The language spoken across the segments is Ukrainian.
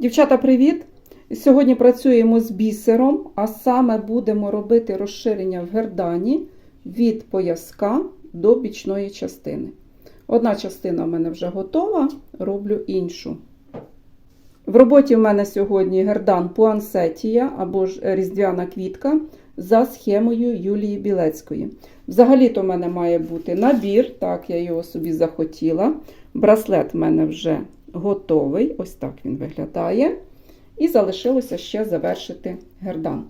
Дівчата, привіт! Сьогодні працюємо з бісером, а саме будемо робити розширення в гердані від пояска до бічної частини. Одна частина в мене вже готова, роблю іншу. В роботі в мене сьогодні гердан пуансетія або ж різдвяна квітка за схемою Юлії Білецької. Взагалі-то в мене має бути набір, так, я його собі захотіла. Браслет в мене вже готовий, ось так він виглядає. І залишилося ще завершити гердан.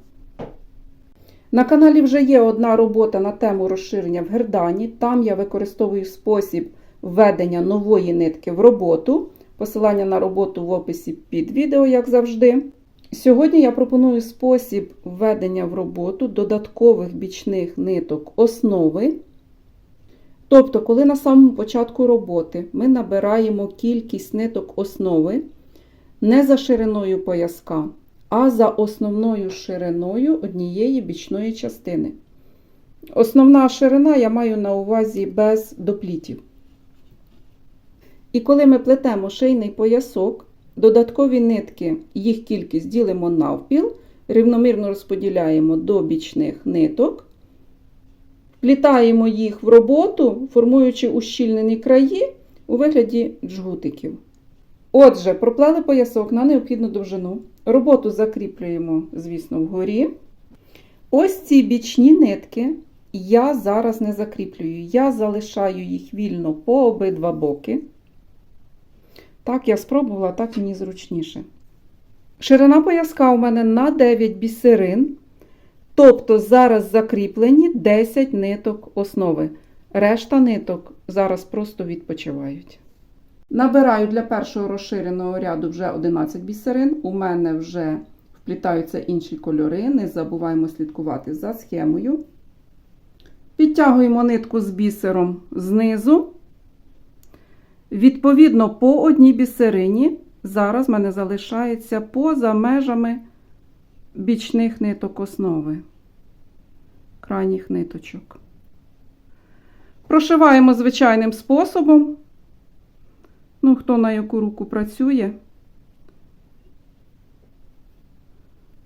На каналі вже є одна робота на тему розширення в гердані. Там я використовую спосіб введення нової нитки в роботу. Посилання на роботу в описі під відео, як завжди. Сьогодні я пропоную спосіб введення в роботу додаткових бічних ниток основи. Тобто, коли на самому початку роботи ми набираємо кількість ниток основи не за шириною пояска, а за основною шириною однієї бічної частини. Основна ширина я маю на увазі без доплітів. І коли ми плетемо шийний поясок, додаткові нитки, їх кількість ділимо навпіл, рівномірно розподіляємо до бічних ниток, плітаємо їх в роботу, формуючи ущільнені краї у вигляді джгутиків. Отже, проплели поясок на необхідну довжину. Роботу закріплюємо, звісно, вгорі. Ось ці бічні нитки я зараз не закріплюю. Я залишаю їх вільно по обидва боки. Так, я спробувала, так мені зручніше. Ширина пояска у мене на 9 бісерин. Тобто зараз закріплені 10 ниток основи. Решта ниток зараз просто відпочивають. Набираю для першого розширеного ряду вже 11 бісерин. У мене вже вплітаються інші кольори. Не забуваємо слідкувати за схемою. Підтягуємо нитку з бісером знизу. Відповідно, по одній бісерині зараз в мене залишається поза межами бічних ниток основи, крайніх ниточок. Прошиваємо звичайним способом. Ну, хто на яку руку працює.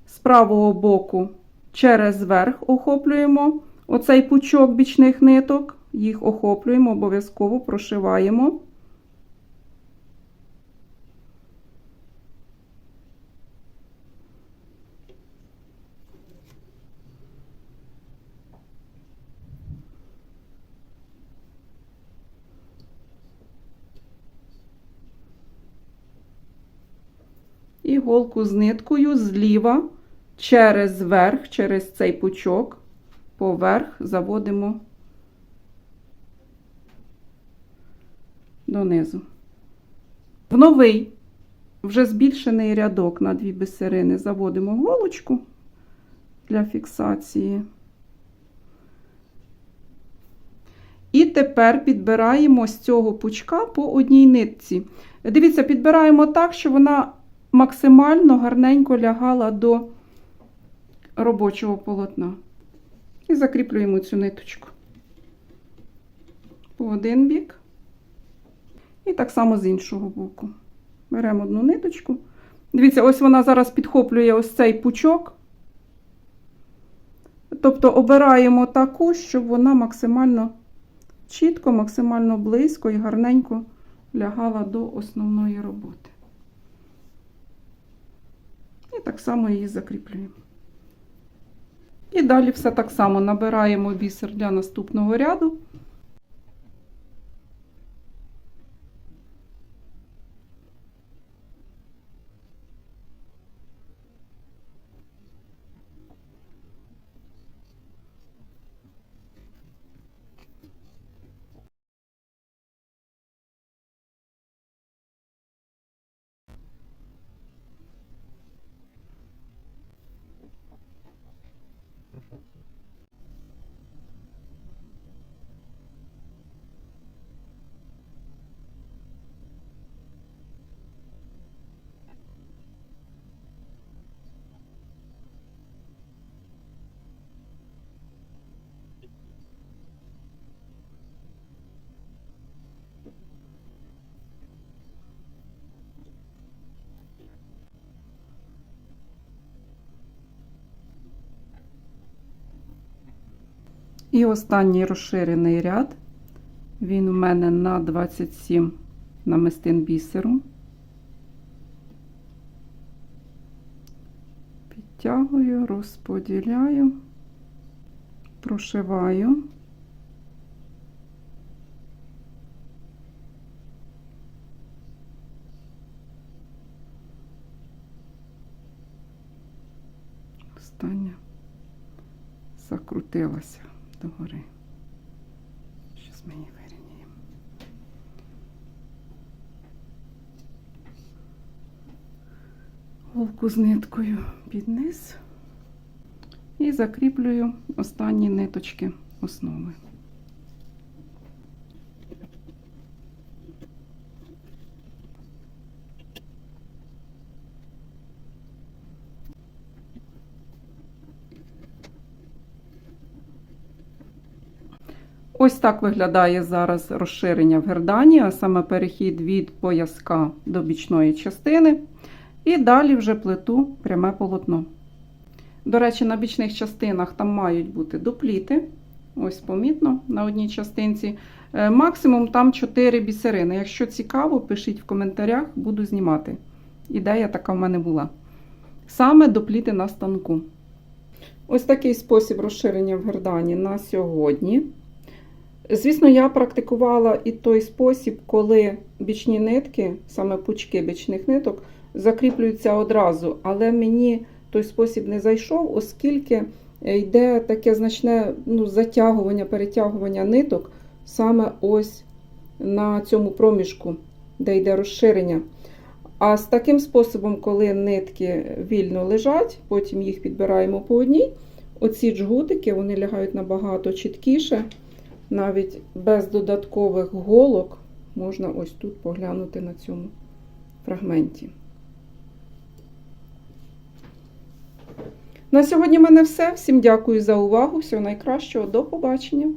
З правого боку через верх охоплюємо оцей пучок бічних ниток, їх охоплюємо, обов'язково прошиваємо. І голку з ниткою зліва через верх, через цей пучок, поверх заводимо донизу. В новий, вже збільшений рядок на дві бисерини заводимо голочку для фіксації. І тепер підбираємо з цього пучка по одній нитці. Дивіться, підбираємо так, щоб вона максимально гарненько лягала до робочого полотна. І закріплюємо цю ниточку по один бік. І так само з іншого боку. Беремо одну ниточку. Дивіться, ось вона зараз підхоплює ось цей пучок. Тобто обираємо таку, щоб вона максимально чітко, максимально близько і гарненько лягала до основної роботи. І так само її закріплюємо. І далі все так само набираємо бісер для наступного ряду. І останній розширений ряд. Він у мене на 27 намистин бісеру. Підтягую, розподіляю, прошиваю. Остання закрутилася догори. з мені вирівняємо. Голку з ниткою під низ і закріплюю останні ниточки основи. Ось так виглядає зараз розширення в гердані, а саме перехід від пояска до бічної частини. І далі вже плету пряме полотно. До речі, на бічних частинах там мають бути допліти. Ось помітно на одній частинці. Е, Максимум там 4 бісерини. Якщо цікаво, пишіть в коментарях, буду знімати. Ідея така в мене була. Саме допліти на станку. Ось такий спосіб розширення в гердані на сьогодні. Звісно, я практикувала і той спосіб, коли бічні нитки, саме пучки бічних ниток, закріплюються одразу, але мені той спосіб не зайшов, оскільки йде таке значне ну, затягування, перетягування ниток саме ось на цьому проміжку, де йде розширення. А з таким способом, коли нитки вільно лежать, потім їх підбираємо по одній, оці джгутики вони лягають набагато чіткіше, навіть без додаткових голок можна ось тут поглянути на цьому фрагменті. На сьогодні в мене все. Всім дякую за увагу. Всього найкращого. До побачення!